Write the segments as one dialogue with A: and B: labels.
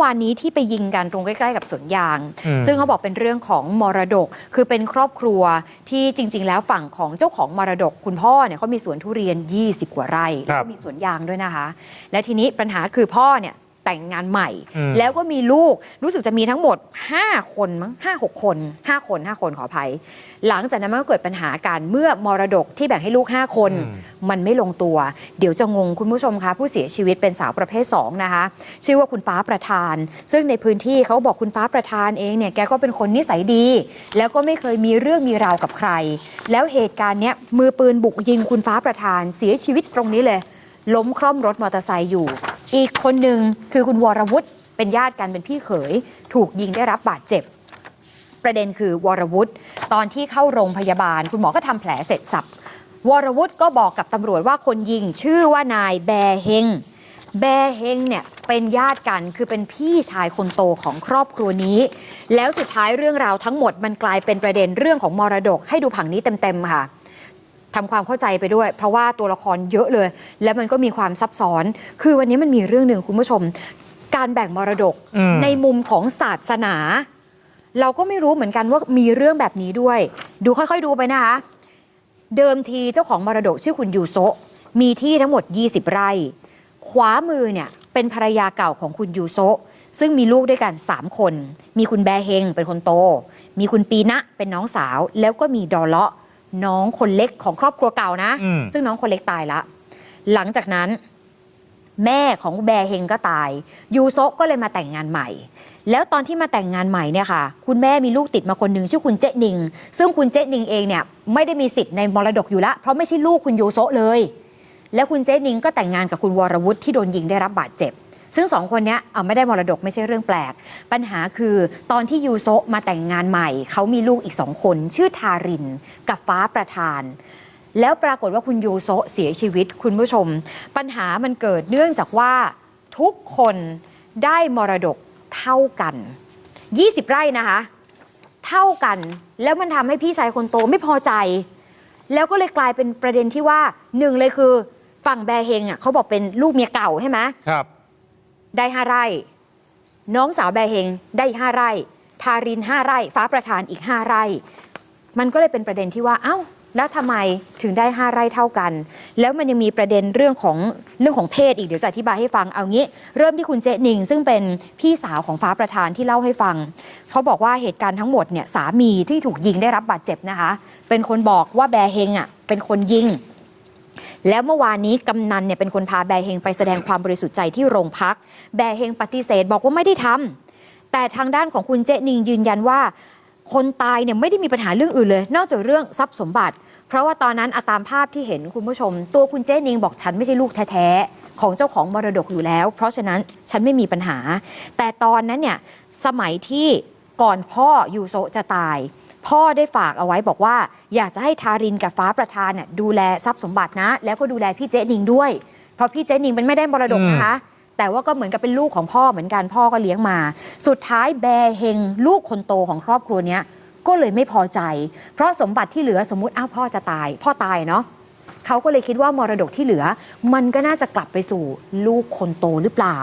A: อวานนี้ที่ไปยิงกันตรงใกล้ ๆ กับสวนยาง
B: อืม
A: ซึ่งเขาบอกเป็นเรื่องของมรดก คือเป็นครอบครัวที่จริง ๆ แล้วฝั่งของเจ้าของมรดก คุณพ่อเนี่ยเขามีสวนทุเรียน 20 กว่าไร่
B: ครั
A: แล้ว
B: บ
A: ก็มีสวนยางด้วยนะคะ และทีนี้ปัญหาคือพ่อเนี่ย แต่งงานใหม่
B: อืม
A: แล้วก็มีลูกรู้สึกจะมีทั้งหมด 5 คนมั้งห้าหกคน 5 คน 5 คนขออภัย หลังจากนั้นมันก็เกิดปัญหากันเมื่อมรดกที่แบ่งให้ลูก 5 คน มันไม่ลงตัว เดี๋ยวจะงงคุณผู้ชมคะผู้เสียชีวิตเป็นสาวประเภท 2 นะคะ ชื่อว่าคุณฟ้าประธาน ซึ่งในพื้นที่เขาบอกคุณฟ้าประธานเองเนี่ยแกก็เป็นคนนิสัยดี แล้วก็ไม่เคยมีเรื่องมีราวกับใคร แล้วเหตุการณ์เนี้ยมือปืนบุกยิงคุณฟ้าประธานเสียชีวิตตรงนี้เลยล้มคร่อมรถมอเตอร์ไซค์อยู่ อีกคนหนึ่งคือคุณวรวุฒิเป็นญาติกันเป็นพี่เขย ถูกยิงได้รับบาดเจ็บ ประเด็นคือวรวุฒิตอนที่เข้าโรงพยาบาล คุณหมอก็ทำแผลเสร็จสับวรวุฒิก็บอกกับตำรวจว่าคนยิงชื่อว่านายแบเฮงแบเฮงเนี่ยเป็นญาติกันคือเป็นพี่ชายคนโตของครอบครัวนี้ แล้วสุดท้ายเรื่องราวทั้งหมดมันกลายเป็นประเด็นเรื่องของมรดก ให้ดูผังนี้เต็มๆค่ะ ทำความเข้าใจไปด้วย เพราะว่าตัวละครเยอะเลย และมันก็มีความซับซ้อน คือวันนี้มันมีเรื่องหนึ่งคุณผู้ชม การแบ่งมรดก
B: อืม
A: ในมุมของศาสนา เราก็ไม่รู้เหมือนกันว่ามีเรื่องแบบนี้ด้วย ดูค่อยๆดูไปนะคะ เดิมทีเจ้าของมรดกชื่อคุณยูโซะมีที่ทั้งหมด 20 ไร่ ขวามือเนี่ยเป็นภรรยาเก่าของคุณยูโซะซึ่งมีลูกด้วยกัน 3 คน มีคุณแบเฮงเป็นคนโต มีคุณปีนะเป็นน้องสาว แล้วก็มีดอเลาะ น้องคนเล็กของครอบครัวเก่านะ
B: อืม
A: ซึ่งน้องคนเล็กตายละ หลังจากนั้น แม่ของแบเฮงก็ตาย ยูโซะก็เลยมาแต่งงานใหม่ แล้วตอนที่มาแต่งงานใหม่เนี่ยค่ะ คุณแม่มีลูกติดมาคนหนึ่งชื่อคุณเจ๊นิง ซึ่งคุณเจ๊นิงเองเนี่ยไม่ได้มีสิทธิ์ในมรดกอยู่แล้วเพราะไม่ใช่ลูกคุณยูโซะเลย แล้วคุณเจ๊นิงก็แต่งงานกับคุณวรวุฒิที่โดนยิงได้รับบาดเจ็บ ซึ่งสองคนนี้เอาไม่ได้มรดกไม่ใช่เรื่องแปลก ปัญหาคือตอนที่ยูโซะมาแต่งงานใหม่ เขามีลูกอีกสองคน ชื่อทาริน กับฟ้าประธาน แล้วปรากฏว่าคุณยูโซะเสียชีวิตคุณผู้ชม ปัญหามันเกิดเนื่องจากว่าทุกคนได้มรดกเท่ากัน 20 ไร่นะคะ เท่ากันแล้วมันทำให้พี่ชายคนโตไม่พอใจ แล้วก็เลยกลายเป็นประเด็นที่ว่าหนึ่งเลยคือ ฝั่งแบร์เฮงอะเขาบอกเป็นลูกเมียเก่าใช่ไหม
B: ครับ
A: ได้ห้าไร่ น้องสาวแบร์เฮงได้ห้าไร่ ทารินห้าไร่ ฟ้าประธานอีกห้าไร่ มันก็เลยเป็นประเด็นที่ว่า เอ้า แล้วทำไมถึงได้ห้าไร่เท่ากัน แล้วมันยังมีประเด็นเรื่องของเรื่องของเพศอีกเดี๋ยวจะอธิบายให้ฟังเอางี้ เริ่มที่คุณเจนิงซึ่งเป็นพี่สาวของฟ้าประธานที่เล่าให้ฟังเขาบอกว่าเหตุการณ์ทั้งหมดเนี่ยสามีที่ถูกยิงได้รับบาดเจ็บนะคะ เป็นคนบอกว่าแบร์เฮงอะเป็นคนยิง แล้วเมื่อวานนี้กำนันเนี่ยเป็นคนพาแบร์เฮงไปแสดงความบริสุทธิ์ใจที่โรงพัก แบร์เฮงปฏิเสธบอกว่าไม่ได้ทำแต่ทางด้านของคุณเจนิงยืนยันว่า คนตายเนี่ยไม่ได้มีปัญหาเรื่องอื่นเลย นอกจากเรื่องทรัพย์สมบัติ เพราะว่าตอนนั้นอะตามภาพที่เห็นคุณผู้ชม ตัวคุณเจนิงบอกฉันไม่ใช่ลูกแท้ๆของเจ้าของมรดกอยู่แล้ว เพราะฉะนั้นฉันไม่มีปัญหา แต่ตอนนั้นเนี่ยสมัยที่ก่อนพ่อยูโซจะตาย พ่อได้ฝากเอาไว้บอกว่า อยากจะให้ทารินกับฟ้าประธานน่ะดูแลทรัพย์สมบัตินะ แล้วก็ดูแลพี่เจนิงด้วย เพราะพี่เจนิงเป็นไม่ได้มรดกนะคะ แต่ว่าก็เหมือนกับเป็นลูกของพ่อเหมือนกันพ่อก็เลี้ยงมา สุดท้ายแบร์เฮงลูกคนโตของครอบครัวเนี้ยก็เลยไม่พอใจ เพราะสมบัติที่เหลือสมมติอ้าวพ่อจะตาย พ่อตายเนาะเขาก็เลยคิดว่ามรดกที่เหลือ มันก็น่าจะกลับไปสู่ลูกคนโตหรือเปล่า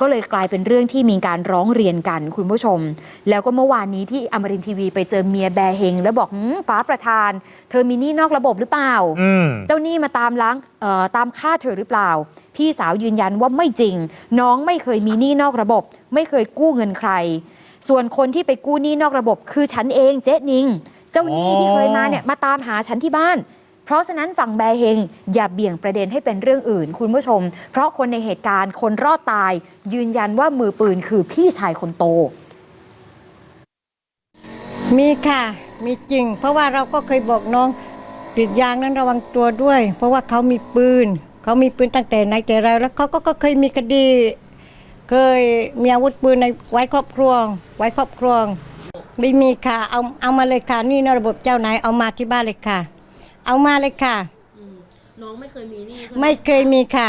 A: ก็เลยกลายเป็นเรื่องที่มีการร้องเรียนกันคุณผู้ชม แล้วก็เมื่อวานนี้ที่อมรินทร์ทีวีไปเจอเมียแบร์เฮง แล้วบอกหืมฟ้าประธาน เธอมีหนี้นอกระบบหรือเปล่า
B: อืม
A: เจ้าหนี้มาตามล้างเอ่อตามฆ่าเธอหรือเปล่า พี่สาวยืนยันว่าไม่จริง น้องไม่เคยมีหนี้นอกระบบ ไม่เคยกู้เงินใคร ส่วนคนที่ไปกู้หนี้นอกระบบ คือฉันเองเจ๊นิง เจ้าหนี้
B: อ๋อ
A: ที่เคยมาเนี่ยมาตามหาฉันที่บ้านเพ ราะฉะนั้นฝั่งแบร์เฮงอย่าเบี่ยงประเด็นให้เป็นเรื่องอื่น คุณผู้ชม เพราะคนในเหตุการณ์คนรอดตาย ยืนยันว่ามือปืนคือพี่ชายคนโต
C: มีค่ะ มีจริง เพราะว่าเราก็เคยบอกน้องกรีดยางนั้นระวังตัวด้วย เพราะว่าเขามีปืน เขามีปืนตั้งแต่ไหนแต่ไรแล้วเขาก็ก็เคยมีคดี เคยมีอาวุธปืนในไว้ครอบครอง ไว้ครอบครองไม่มีค่ะเอาเอามาเลยค่ะนี่นะระบบเจ้านายเอามาที่บ้านเลยค่ะ เอามาเลยค่ะ
D: น้องไม่เคยมีหนี้ใช่ไหม
C: ไม่เคยมีค่ะ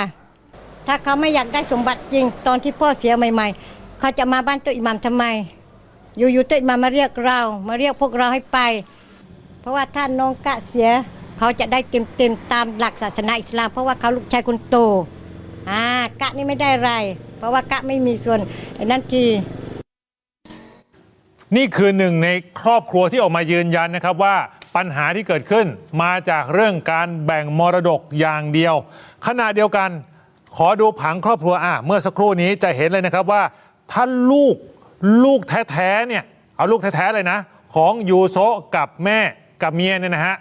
C: ถ้าเขาไม่อยากได้สมบัติจริง ตอนที่พ่อเสียใหม่ ๆ เขาจะมาบ้านตัวอิหมัมทำไม อยู่ๆตัวอิหมัมมาเรียกเรา มาเรียกพวกเราให้ไป เพราะว่าถ้าน้องกะเสีย เขาจะได้เต็มๆตามหลักศาสนาอิสลาม เพราะว่าเขาลูกชายคนโตอ่ากะนี่ไม่ได้อะไร เพราะว่ากะไม่มีส่วนไอ้นั่นที
B: นี่คือหนึ่งในครอบครัวที่ออกมายืนยันนะครับว่า ปัญหาที่เกิดขึ้นมาจากเรื่องการแบ่งมรดกอย่างเดียว ขณะเดียวกันขอดูผังครอบครัวอะเมื่อสักครู่นี้จะเห็นเลยนะครับว่าถ้าลูกลูกแท้ๆเนี่ยเอาลูกแท้ๆเลยนะ ของยูโซกับแม่กับเมียเนี่ยนะฮะ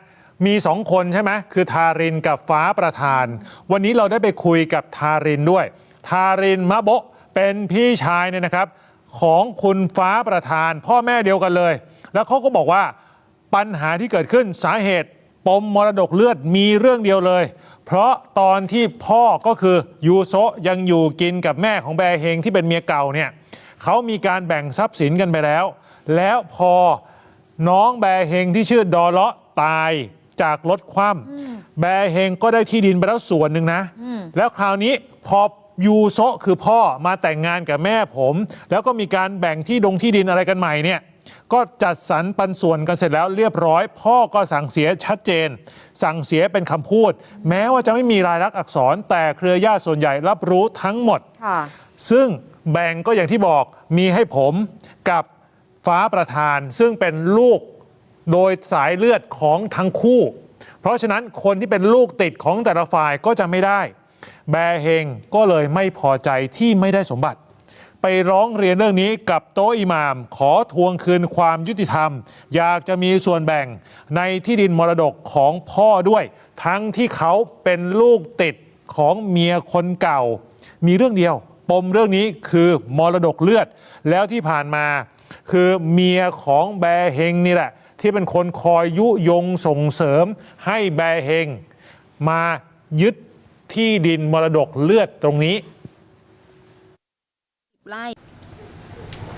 B: มีสองคนใช่ไหมคือทารินกับฟ้าประธาน วันนี้เราได้ไปคุยกับทารินด้วย ทารินมะโบเป็นพี่ชายเนี่ยนะครับ ของคุณฟ้าประธาน พ่อแม่เดียวกันเลย แล้วเขาก็บอกว่า ปัญหาที่เกิดขึ้นสาเหตุ ปมมรดกเลือดมีเรื่องเดียวเลย เพราะตอนที่พ่อก็คือยูโซะยังอยู่กินกับแม่ของแบร์เฮงที่เป็นเมียเก่าเนี่ยเขามีการแบ่งทรัพย์สินกันไปแล้ว แล้วพอน้องแบร์เฮงที่ชื่อดอเลาะตายจากรถคว่ำแบร์เฮงก็ได้ที่ดินไปแล้วส่วนหนึ่งนะ แล้วคราวนี้พอยูโซะคือพ่อมาแต่งงานกับแม่ผม แล้วก็มีการแบ่งที่ดงที่ดินอะไรกันใหม่เนี่ย ก็จัดสรรปันส่วนกันเสร็จแล้วเรียบร้อย พ่อก็สั่งเสียชัดเจน สั่งเสียเป็นคำพูด แม้ว่าจะไม่มีรายลักษณ์อักษร แต่เครือญาติส่วนใหญ่รับรู้ทั้งหมด
A: ค่ะ
B: ซึ่งแบ่งก็อย่างที่บอกมีให้ผมกับฟ้าประธาน ซึ่งเป็นลูกโดยสายเลือดของทั้งคู่ เพราะฉะนั้นคนที่เป็นลูกติดของแต่ละฝ่ายก็จะไม่ได้ แบร์เฮงก็เลยไม่พอใจที่ไม่ได้สมบัติ ไปร้องเรียนเรื่องนี้กับโต๊ะอิหม่าม ขอทวงคืนความยุติธรรม อยากจะมีส่วนแบ่งในที่ดินมรดกของพ่อด้วย ทั้งที่เขาเป็นลูกติดของเมียคนเก่า มีเรื่องเดียว ปมเรื่องนี้คือมรดกเลือด แล้วที่ผ่านมา คือเมียของแบเฮงนี่แหละ ที่เป็นคนคอยยุยงส่งเสริมให้แบเฮงมายึดที่ดินมรดกเลือดตรงนี้
D: ไล่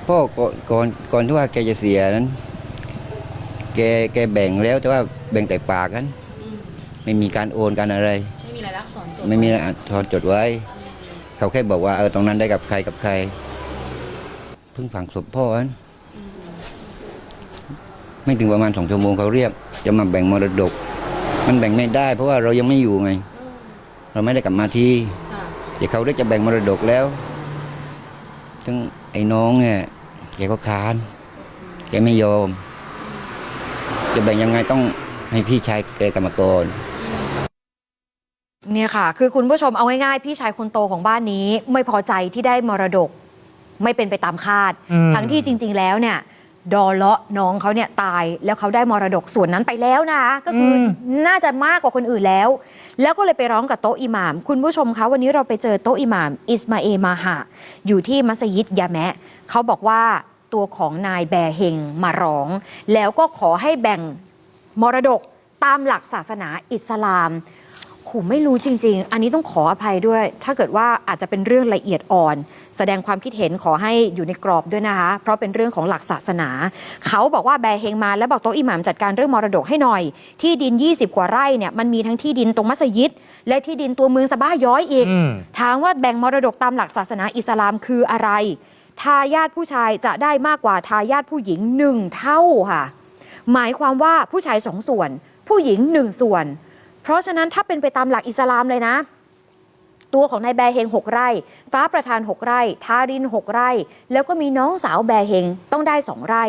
E: พ่อก่อนก่อนก่อนที่ว่าแกจะเสียนั้น แกแกแบ่งแล้วแต่ว่าแบ่งแต่ปากนั้นไม่มีการโอนกันอะไร
D: ไม่มีรายลักษณ์สอนจด
E: ไม่มีอักษรจดไว้ เขาแค่บอกว่าเออตรงนั้นได้กับใครกับใคร เพิ่งฝังศพพ่อนั้นไม่ถึงประมาณสองชั่วโมงเขาเรียก จะมาแบ่งมรดก มันแบ่งไม่ได้เพราะว่าเรายังไม่อยู่ไงเราไม่ได้กลับมาที่
D: ค่ะ
E: แต่เขาได้จะแบ่งมรดกแล้ว ซึ่งไอ้น้องเนี่ยแกก็ค้าน แกไม่ยอม จะแบ่งยังไงต้องให้พี่ชายแกกรรมกร
A: เนี่ยค่ะ คือคุณผู้ชมเอาง่ายๆ พี่ชายคนโตของบ้านนี้ ไม่พอใจที่ได้มรดก ไม่เป็นไปตามคาด
B: อืม
A: ทั้งที่จริง ๆ แล้วเนี่ย ดอเลาะน้องเขาเนี่ยตายแล้วเขาได้มรดกส่วนนั้นไปแล้วนะคะก็คืออน่าจะมากกว่าคนอื่นแล้ว แล้วก็เลยไปร้องกับโต๊ะอิหม่าม คุณผู้ชมคะวันนี้เราไปเจอโต๊ะอิหม่าม อิสมาเอลมาหะ อยู่ที่มัสยิดยาแมะเขาบอกว่าตัวของนายแบร์เฮงมาร้อง แล้วก็ขอให้แบ่งมรดกตามหลักศาสนาอิสลาม โหไม่รู้จริง ๆ อันนี้ต้องขออภัยด้วย ถ้าเกิดว่าอาจจะเป็นเรื่องละเอียดอ่อน แสดงความคิดเห็นขอให้อยู่ในกรอบด้วยนะคะ เพราะเป็นเรื่องของหลักศาสนา เขาบอกว่าแบร์เฮงมาแล้วบอกโต๊ะอิหม่ามจัดการเรื่องมรดกให้หน่อย ที่ดิน 20 กว่าไร่เนี่ยมันมีทั้งที่ดินตรงมัสยิด และที่ดินตัวเมืองสะบ้าย้อยอีก
B: อืม
A: ถามว่าแบ่งมรดกตามหลักศาสนาอิสลามคืออะไร ทายาทผู้ชายจะได้มากกว่าทายาทผู้หญิงหนึ่งเท่าค่ะ หมายความว่าผู้ชายสองส่วน ผู้หญิงหนึ่งส่วน เพราะฉะนั้นถ้าเป็นไปตามหลักอิสลามเลยนะ ตัวของนายแบร์เฮง 6 ไร่ ฟ้าประธาน 6 ไร่ ทาริน 6 ไร่ แล้วก็มีน้องสาวแบร์เฮงต้องได้ 2 ไร่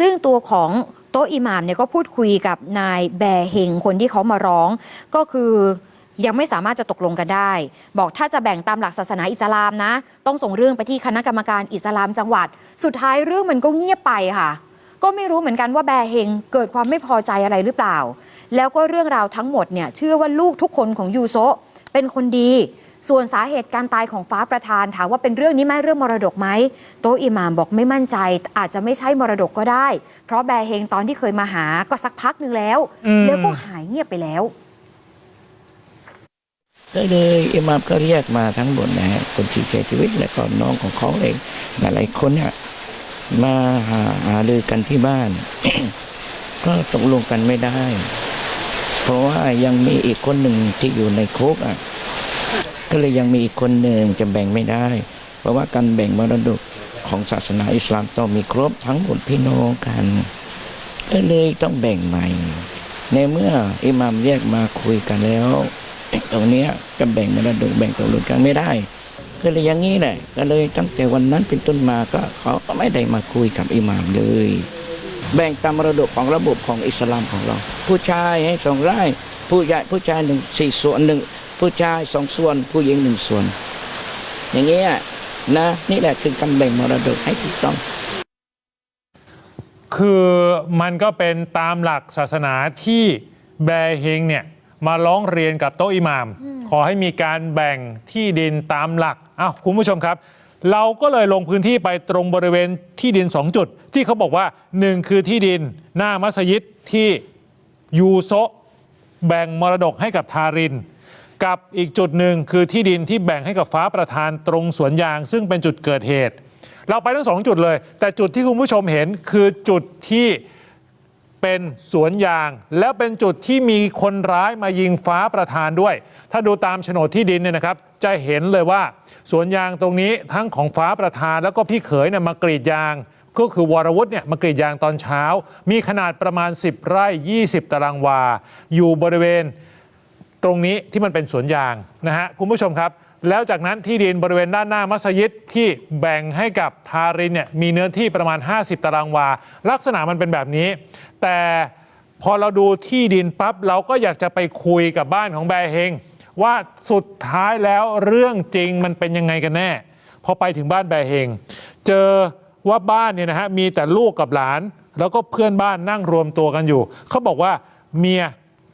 A: ซึ่งตัวของโต๊ะอิหม่ามเนี่ยก็พูดคุยกับนายแบร์เฮงคนที่เขามาร้อง ก็คือยังไม่สามารถจะตกลงกันได้ บอกถ้าจะแบ่งตามหลักศาสนาอิสลามนะ ต้องส่งเรื่องไปที่คณะกรรมการอิสลามจังหวัด สุดท้ายเรื่องมันก็เงียบไปค่ะ ก็ไม่รู้เหมือนกันว่าแบร์เฮงเกิดความไม่พอใจอะไรหรือเปล่า แล้วก็เรื่องราวทั้งหมดเนี่ยเชื่อว่าลูกทุกคนของยูโซะเป็นคนดี ส่วนสาเหตุการตายของฟ้าประธานถามว่าเป็นเรื่องนี้ไหมเรื่องมรดกไหมโตะอิหม่ามบอกไม่มั่นใจ อาจจะไม่ใช่มรดกก็ได้ เพราะแบร์เฮงตอนที่เคยมาหาก็สักพักหนึ่งแล้ว
B: อืม
A: แล้วก็หายเงียบไปแล้ว
F: ก็เลยอิหมามก็เรียกมาทั้งหมดนะฮะคนที่เสียชีวิตและก็น้องของเขาเองหลายๆคนเนี่ยมาหาหารือกันที่บ้าน ก็ตกลงกันไม่ได้ เพราะว่ายังมีอีกคนหนึ่งที่อยู่ในคุกอะ ก็เลยยังมีอีกคนหนึ่งจะแบ่งไม่ได้ เพราะว่าการแบ่งมรดกของศาสนาอิสลามต้องมีครบทั้งหมดพี่น้องกัน ก็เลยต้องแบ่งใหม่ ในเมื่ออิหมามแยกมาคุยกันแล้วตรงนี้จะแบ่งมรดกแบ่งตกลงกันไม่ได้ก็เลยอย่างนี้แหละก็เลยตั้งแต่วันนั้นเป็นต้นมาก็เขาก็ไม่ได้มาคุยกับอิหม่ามเลย แบ่งตามมรดกของระบบของอิสลามของเรา ผู้ชายให้สองไร่ผู้ใหญ่ผู้ชายหนึ่งสี่ส่วนหนึ่งผู้ชายสองส่วน ผู้หญิงหนึ่งส่วน อย่างเงี้ยนะนี่แหละคือการแบ่งมรดกให้ถูกต้อง
B: คือมันก็เป็นตามหลักศาสนาที่แบร์เฮงเนี่ยมาร้องเรียนกับโต๊ะอิหมาม ขอให้มีการแบ่งที่ดินตามหลักอ้าวคุณผู้ชมครับ เราก็เลยลงพื้นที่ไปตรงบริเวณที่ดิน 2 จุด ที่เขาบอกว่า 1 คือที่ดินหน้ามัสยิดที่ยูโซแบ่งมรดกให้กับทาริน กับอีกจุดหนึ่งคือที่ดินที่แบ่งให้กับฟ้าประธานตรงสวนยาง ซึ่งเป็นจุดเกิดเหตุ เราไปทั้งสองจุดเลย แต่จุดที่คุณผู้ชมเห็นคือจุดที่ เป็นสวนยาง แล้วเป็นจุดที่มีคนร้ายมายิงฟ้าประธานด้วย ถ้าดูตามโฉนดที่ดินเนี่ยนะครับ จะเห็นเลยว่าสวนยางตรงนี้ทั้งของฟ้าประธาน แล้วก็พี่เขยเนี่ยมากรีดยาง ก็คือวรวุฒิเนี่ยมากรีดยางตอนเช้า มีขนาดประมาณ 10 ไร่ 20 ตารางวา อยู่บริเวณตรงนี้ที่มันเป็นสวนยางนะฮะคุณผู้ชมครับ แล้วจากนั้นที่ดินบริเวณด้านหน้ามัสยิดที่แบ่งให้กับทารินเนี่ยมีเนื้อที่ประมาณ 50 ตารางวา ลักษณะมันเป็นแบบนี้ แต่พอเราดูที่ดินปั๊บเราก็อยากจะไปคุยกับบ้านของแบร์เฮงว่าสุดท้ายแล้วเรื่องจริงมันเป็นยังไงกันแน่ พอไปถึงบ้านแบร์เฮงเจอว่าบ้านเนี่ยนะฮะมีแต่ลูกกับหลาน แล้วก็เพื่อนบ้านนั่งรวมตัวกันอยู่ เขาบอกว่าเมีย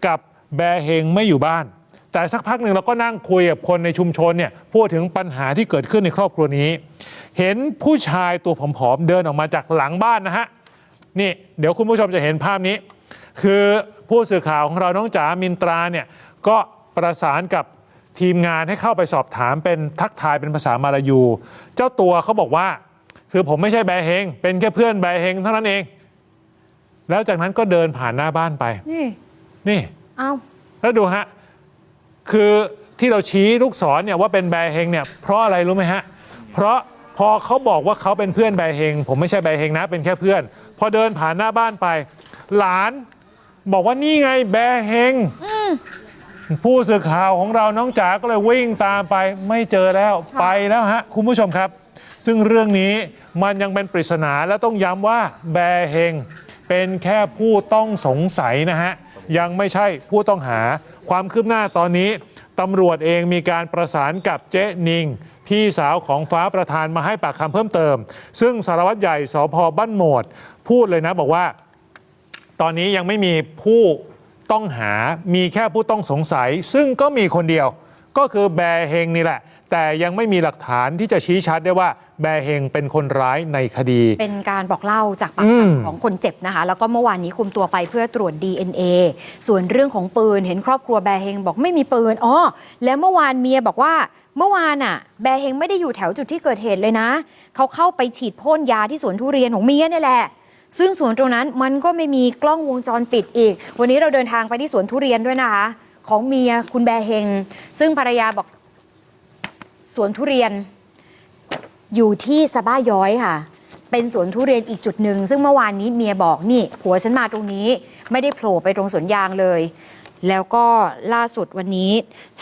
B: กับแบร์เฮงไม่อยู่บ้าน แต่สักพักหนึ่งเราก็นั่งคุยกับคนในชุมชนเนี่ยพูดถึงปัญหาที่เกิดขึ้นในครอบครัวนี้ เห็นผู้ชายตัวผอมๆเดินออกมาจากหลังบ้านนะฮะ นี่เดี๋ยวคุณผู้ชมจะเห็นภาพนี้ คือผู้สื่อข่าวของเราน้องจ๋ามินตราเนี่ยก็ประสานกับทีมงานให้เข้าไปสอบถามเป็นทักทายเป็นภาษามาลายู เจ้าตัวเขาบอกว่า คือผมไม่ใช่แบร์เฮงเป็นแค่เพื่อนแบร์เฮงเท่านั้นเอง แล้วจากนั้นก็เดินผ่านหน้าบ้านไป
A: นี่
B: นี่
A: เอา
B: แล้วดูฮะ คือที่เราชี้ลูกศรเนี่ยว่าเป็นแบร์เฮงเนี่ยเพราะอะไรรู้ไหมฮะ เพราะพอเขาบอกว่าเขาเป็นเพื่อนแบร์เฮงผมไม่ใช่แบร์เฮงนะเป็นแค่เพื่อน พอเดินผ่านหน้าบ้านไป หลานบอกว่านี่ไงแบร์เฮงผู้สื่อข่าวของเราน้องจ๋าก็เลยวิ่งตามไปไม่เจอแล้วไปแล้วฮะคุณผู้ชมครับ ซึ่งเรื่องนี้มันยังเป็นปริศนาและต้องย้ำว่าแบร์เฮงเป็นแค่ผู้ต้องสงสัยนะฮะ ยังไม่ใช่ผู้ต้องหาความคืบหน้าตอนนี้ตำรวจเองมีการประสานกับเจ๊นิง พี่สาวของฟ้าประธานมาให้ปากคำเพิ่มเติม ซึ่งสารวัตรใหญ่สพบ้านโหมด พูดเลยนะบอกว่า ตอนนี้ยังไม่มีผู้ต้องหามีแค่ผู้ต้องสงสัย ซึ่งก็มีคนเดียว ก็คือแบร์เฮงนี่แหละ แต่ยังไม่มีหลักฐานที่จะชี้ชัดได้ว่าแบร์เฮงเป็นคนร้ายในคดี
A: เป็นการบอกเล่าจากปาก
B: อืม
A: คำของคนเจ็บนะคะ แล้วก็เมื่อวานนี้คุมตัวไปเพื่อตรวจ DNA ส่วนเรื่องของปืนเห็นครอบครัวแบร์เฮงบอกไม่มีปืนอ๋อแล้วเมื่อวานเมียบอกว่า เมื่อวานอะแบร์เฮงไม่ได้อยู่แถวจุดที่เกิดเหตุเลยนะ เขาเข้าไปฉีดพ่นยาที่สวนทุเรียนของเมียนี่แหละ ซึ่งสวนตรงนั้นมันก็ไม่มีกล้องวงจรปิดอีก วันนี้เราเดินทางไปที่สวนทุเรียนด้วยนะคะ ของเมียคุณแบร์เฮง ซึ่งภรรยาบอกสวนทุเรียน อยู่ที่สะบ้าย้อยค่ะ เป็นสวนทุเรียนอีกจุดหนึ่งซึ่งเมื่อวานนี้เมียบอกนี่ผัวฉันมาตรงนี้ ไม่ได้โผล่ไปตรงสวนยางเลย แล้วก็ล่าสุดวันนี้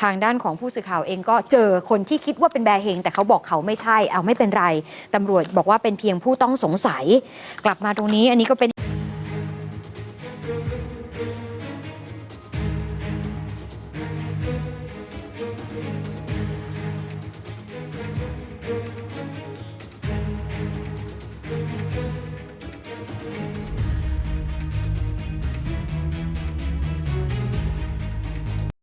A: ทางด้านของผู้สื่อข่าวเองก็เจอคนที่คิดว่าเป็นแบร์เฮง แต่เขาบอกเขาไม่ใช่เอาไม่เป็นไรตำรวจบอกว่าเป็นเพียงผู้ต้องสงสัย กลับมาตรงนี้อันนี้ก็เป็น